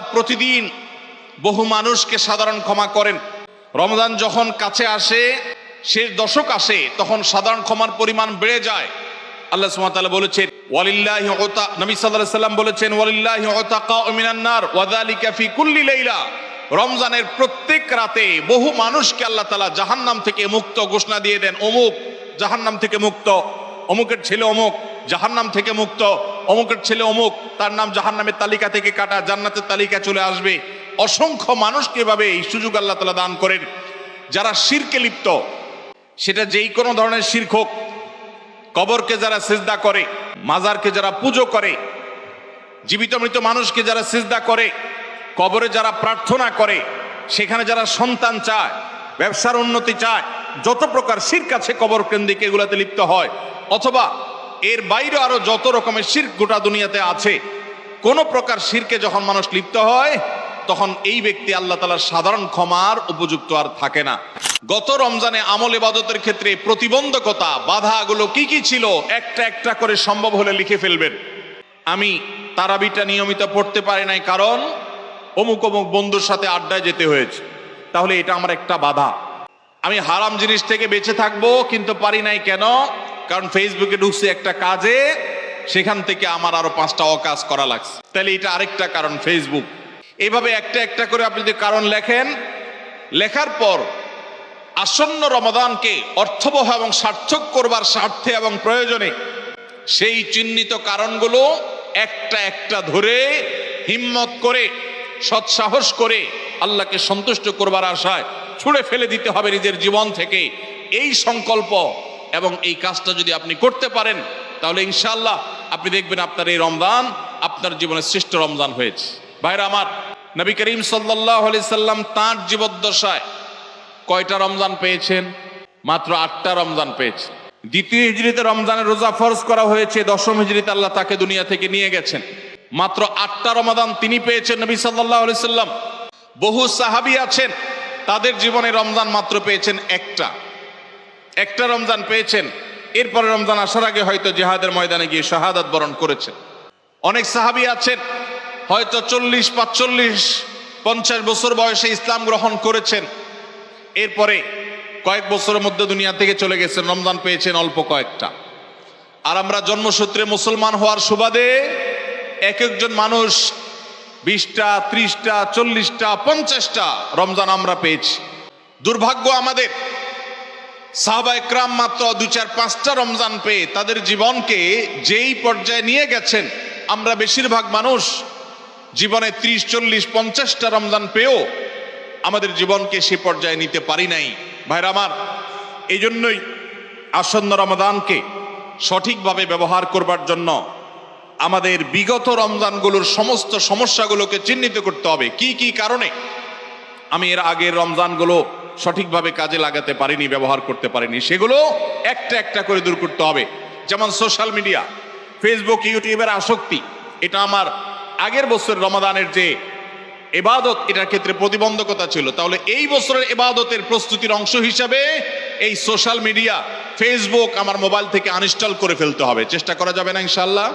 প্রতিদিন বহু মানুষকে সাধারণ ক্ষমা করেন। রমজান যখন কাছে আসে, শেষ দশক আসে, তখন সাধারণ ক্ষমার পরিমাণ বেড়ে যায়। আল্লাহ সুবহানাহু বলেছেন রমজানের প্রত্যেক রাতে বহু মানুষকে আল্লাহ তাআলা জাহান্নাম থেকে মুক্ত ঘোষণা দিয়ে দেন, অমুক থেকে মুক্ত, অমুকের ছেলে অমুক জাহান্নাম থেকে মুক্ত। অমুকের ছেলে অমুক, তার নাম জাহান্নামের তালিকা থেকে কাটা, জান্নাতের তালিকা চলে আসবে। অসংখ্য মানুষকে এভাবে এই সুযোগ আল্লাহ তালা দান করেন। যারা শিরকে লিপ্ত, সেটা যেই কোনো ধরনের শির্ক হোক, কবরকে যারা সিজদা করে, মাজারকে যারা পুজো করে, জীবিত মৃত মানুষকে যারা সিজদা করে, কবরে যারা প্রার্থনা করে, সেখানে যারা সন্তান চায়, ব্যবসার উন্নতি চায়, যত প্রকার শির কাছে কবর কেন্দ্রিক এগুলাতে লিপ্ত হয়। অথবা এর বাইরে আরও যত রকমের শির্ক গোটা দুনিয়াতে আছে, কোন প্রকার শিরকে যখন মানুষ লিপ্ত হয়, তখন এই ব্যক্তি আল্লাহ তালার সাধারণ ক্ষমার উপযুক্ত আর থাকে না। গত রমজানে আমল ইবাদতের ক্ষেত্রে প্রতিবন্ধকতা, বাধাগুলো কি কি ছিল, একটা একটা করে সম্ভব হলে লিখে ফেলবেন। আমি তারাবিটা নিয়মিত পড়তে পারি নাই কারণ অমুক অমুক বন্ধুর সাথে আড্ডায় যেতে হয়েছে। তাহলে এটা আমার একটা বাধা। আমি হারাম জিনিস থেকে বেঁচে থাকব, কিন্তু পারি নাই কেন? কারণ ফেসবুকে ঢুকছে একটা কাজে, সেখান থেকে আমার আরও পাঁচটা অকাজ করা লাগছে। তাহলে এটা আরেকটা কারণ ফেসবুক। এইভাবে একটা একটা করে আপনি যদি কারণ লেখেন, লেখার পর আসন্ন রমাদানকে অর্থবহ এবং সার্থক করবার স্বার্থে এবং প্রয়োজনে সেই চিহ্নিত কারণগুলো একটা একটা ধরে হিম্মত করে, সৎসাহস করে আল্লাহকে সন্তুষ্ট করবার আশায় ছুঁড়ে ফেলে দিতে হবে নিজের জীবন থেকে। এই সংকল্প এবং এই কাজটা যদি আপনি করতে পারেন, তাহলে ইনশাল্লাহ আপনি দেখবেন আপনার এই রমজান আপনার জীবনে শ্রেষ্ঠ রমজান হয়েছে। ভাইরা আমার, নবী করিম সাল্লাহ সাল্লাম তাঁর জীবদ্দশায় কয়টা রমজান পেয়েছেন? মাত্র আটটা রমজান পেয়েছেন। দ্বিতীয় হিজড়িতে রমজানের রোজা ফরজ করা হয়েছে, দশম হিজড়িতে আল্লাহ তাকে দুনিয়া থেকে নিয়ে গেছেন। মাত্র আটটা রমাদান তিনি পেয়েছেন নবী সাল্লাহ সাল্লাম। বহু সাহাবি আছেন, তাদের জীবনে রমজান মাত্র পেয়েছেন একটা। একটা রমজান পেয়েছেন, এরপরে রমজান আসার আগে হয়তো জেহাদের ময়দানে গিয়ে শাহাদাত বরণ করেছেন। অনেক সাহাবি আছেন, হয়তো চল্লিশ, পাঁচচল্লিশ, পঞ্চাশ বছর বয়সে ইসলাম গ্রহণ করেছেন। এরপরে কয়েক বছরের মধ্যে দুনিয়া থেকে চলে গেছেন, রমজান পেয়েছেন অল্প কয়েকটা। আর আমরা জন্মসূত্রে মুসলমান হওয়ার সুবাদে এক একজন মানুষ বিশটা, ত্রিশটা, চল্লিশটা, পঞ্চাশটা রমজান আমরা পেয়েছি। দুর্ভাগ্য আমাদের সাহবা একরাম মাত্র দু চার পাঁচটা রমজান পেয়ে তাদের জীবনকে যেই পর্যায়ে নিয়ে গেছেন, আমরা বেশিরভাগ মানুষ জীবনে ত্রিশ, চল্লিশ, পঞ্চাশটা রমজান পেয়েও আমাদের জীবনকে সে পর্যায়ে নিতে পারি নাই। ভাইরা আমার এই জন্যই আসন্ন রমদানকে সঠিকভাবে ব্যবহার করবার জন্য আমাদের বিগত রমজানগুলোর সমস্ত সমস্যাগুলোকে চিহ্নিত করতে হবে। কি কি কারণে? আমি এর আগের রমজানগুলো সঠিকভাবে কাজে লাগাতে পারিনি, ব্যবহার করতে পারিনি। সেগুলো একটা একটা করে দূর করতে হবে। যেমন সোশ্যাল মিডিয়া ফেসবুক ইউটিউবের আসক্তি। এটা আমার আগের বছর রমাদানের যে এবাদত, এটার ক্ষেত্রে প্রতিবন্ধকতা ছিল। তাহলে এই বছরের এবাদতের প্রস্তুতির অংশ হিসাবে এই সোশ্যাল মিডিয়া ফেসবুক আমার মোবাইল থেকে আনইনস্টল করে ফেলতে হবে। চেষ্টা করা যাবে না ইনশাল্লাহ